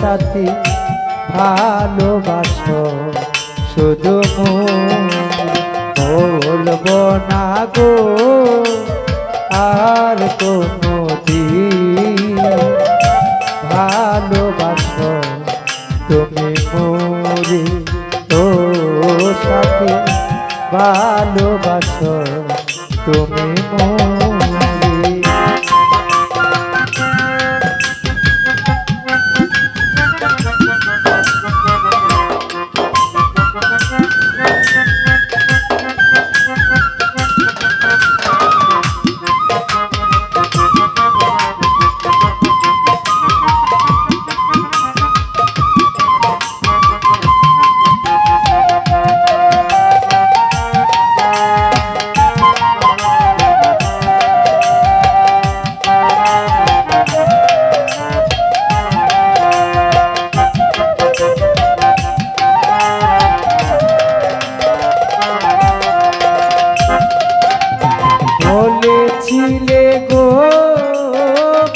সাথী ভালোবাসো। শুধু বলব না গো, আর কোনো দিন ভালোবাসো। তুমি মোরে ও সাথী ভালোবাসো। তুমি মোরে বলেছিলে গো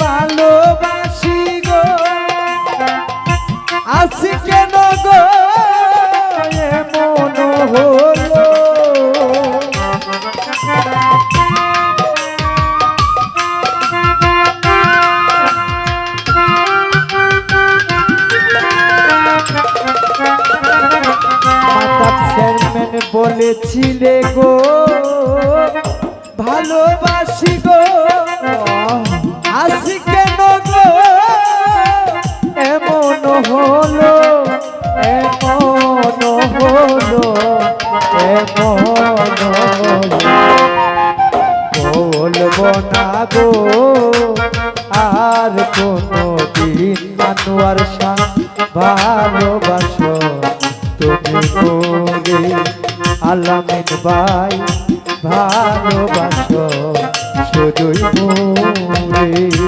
ভালোবাসি গো। আজ কেন গো? এমন হলো। বলেছিলে গো ভালোবাসি গো। আসি কেন গো এমন হলো এমন হলো, এমন বলব না গো, আর কোনো দিন মানুয়ার সাথ ভালোবাসো তুমি করে আলামিন ভাই ভালোবাসো শুধুই মোরে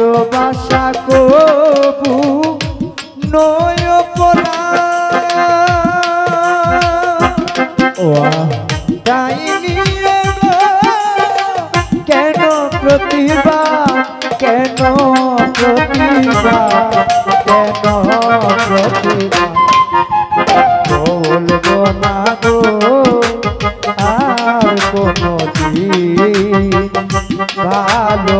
ভালোবাসা কবু নয় পরা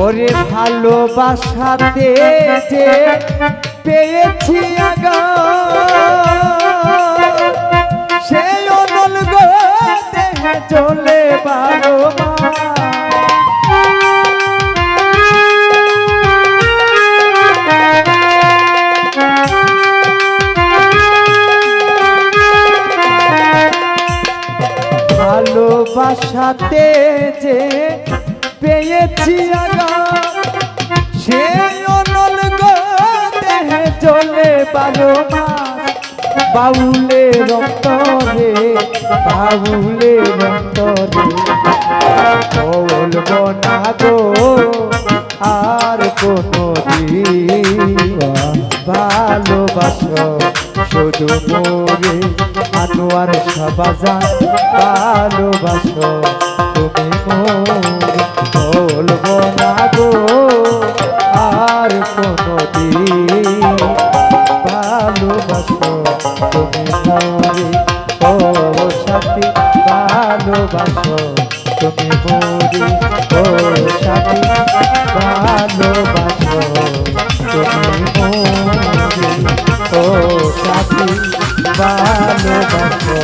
ওরে ভালোবাসাতে পেয়েছি আগা সেই অনল গো চলে বারো ভালোবাসাতে যে পেয়েছি সে অনল চলে বারো বাউলে রক্তরে বাউলে রক্তরে বলব না গো, আর কোনো ভালোবাসো। শুধু মোরে আনোয়ার সাবাজান ভালোবাসো। মোরে ও সাথী ভালোবাসো। তুমি মোরে ও সাথী ভালোবাসো। তুমি মোরে ও সাথী ভালোবাসো।